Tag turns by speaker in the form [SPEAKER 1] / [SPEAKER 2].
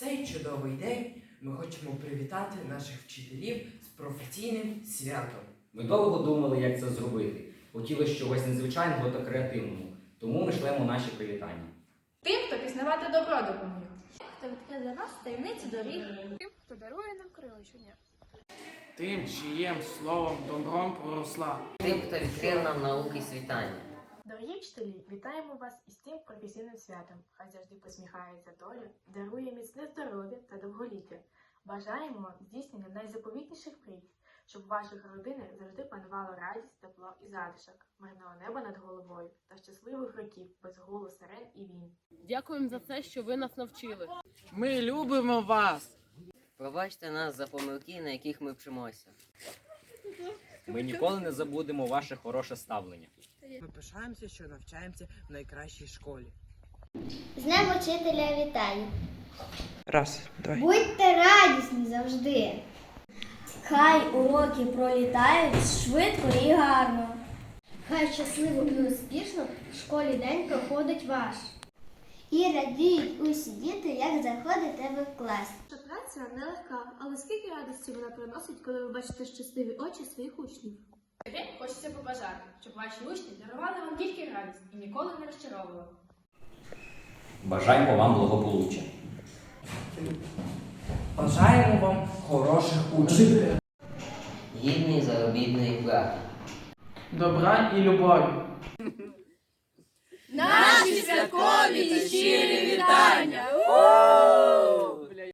[SPEAKER 1] цей чудовий день ми хочемо привітати наших вчителів з професійним святом.
[SPEAKER 2] Ми довго думали, як це зробити. Хотілося чогось незвичайного та креативного, тому ми шлемо наші привітання.
[SPEAKER 3] Тим, хто пізнавати добро допоміг.
[SPEAKER 4] хто відкриє для нас таємниці доріг.
[SPEAKER 3] Тим, хто дарує нам крила щодня.
[SPEAKER 5] Тим, чиєм словом добром проросла.
[SPEAKER 6] Тим, хто відкрив нам науки світання.
[SPEAKER 7] Дорогі вчителі, вітаємо вас із тим професійним святом. Хай завжди посміхається доля, дарує міцне здоров'я та довголіття. Бажаємо вам здійснення найзаповітніших мрій, щоб в ваших родинах завжди панувало радість, тепло і затишок, мирного неба над головою та щасливих років без гулу сирен і війн.
[SPEAKER 8] Дякуємо за те, що ви нас навчили.
[SPEAKER 5] Ми любимо вас!
[SPEAKER 6] Пробачте нас за помилки, на яких ми вчимося.
[SPEAKER 2] Ми ніколи не забудемо ваше хороше ставлення.
[SPEAKER 1] Ми пишаємося, що навчаємося в найкращій школі.
[SPEAKER 4] З Днем учителя вітаю!
[SPEAKER 1] Раз, давай.
[SPEAKER 4] Будьте радісні завжди! Хай уроки пролітають швидко і гарно. Хай щасливо і успішно в школі день проходить ваш. І радіють усі діти, як заходите ви в клас.
[SPEAKER 9] Праця нелегка, але скільки радості вона приносить, коли ви бачите щасливі очі своїх учнів.
[SPEAKER 3] День хочеться побажати, щоб ваші учні дарували вам тільки радість і ніколи не розчаровували.
[SPEAKER 2] Бажаємо вам благополуччя.
[SPEAKER 1] Бажаємо вам хороших учнів.
[SPEAKER 6] Гідної заробітної плати.
[SPEAKER 5] Добра і любові.
[SPEAKER 3] Наші святкові та щирі вітання!